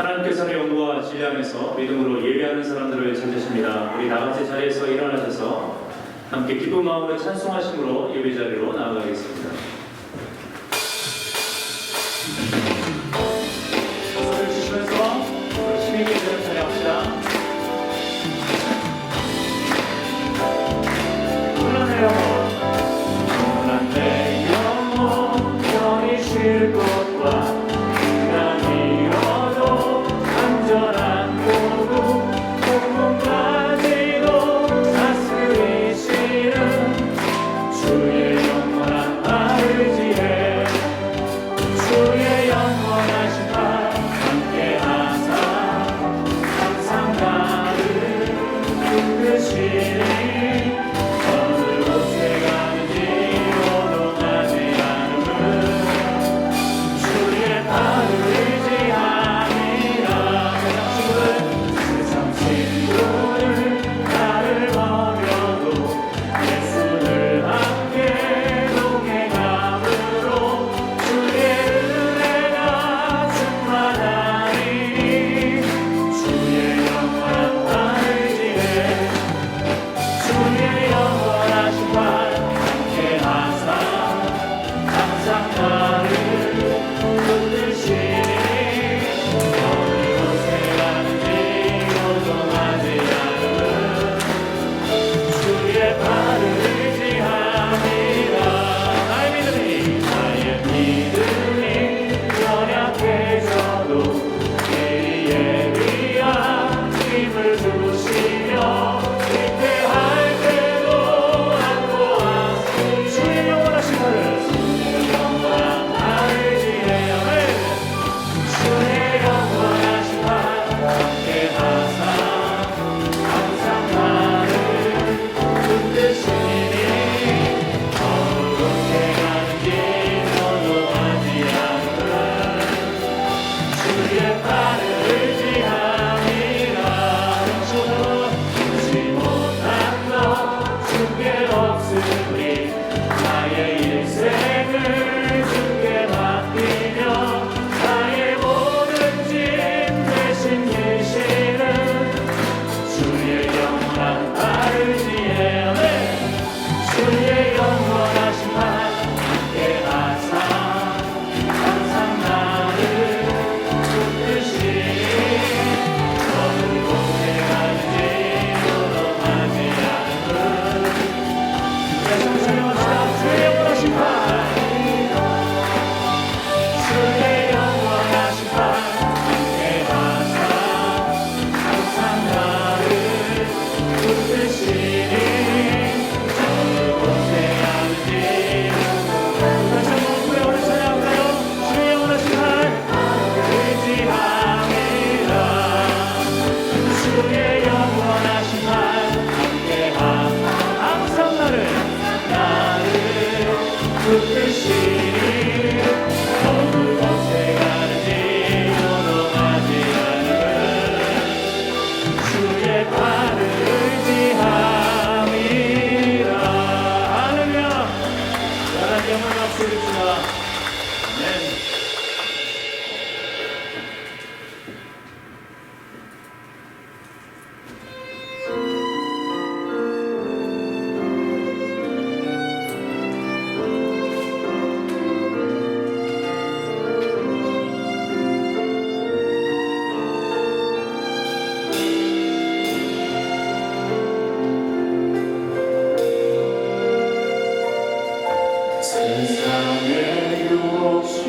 하나님께서는 영과 진리 안에서 믿음으로 예배하는 사람들을 찾으십니다. 우리 나같이 자리에서 일어나셔서 함께 기쁜 마음으로 찬송하심으로 예배 자리로 나아가겠습니다.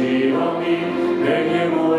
очі, а не йому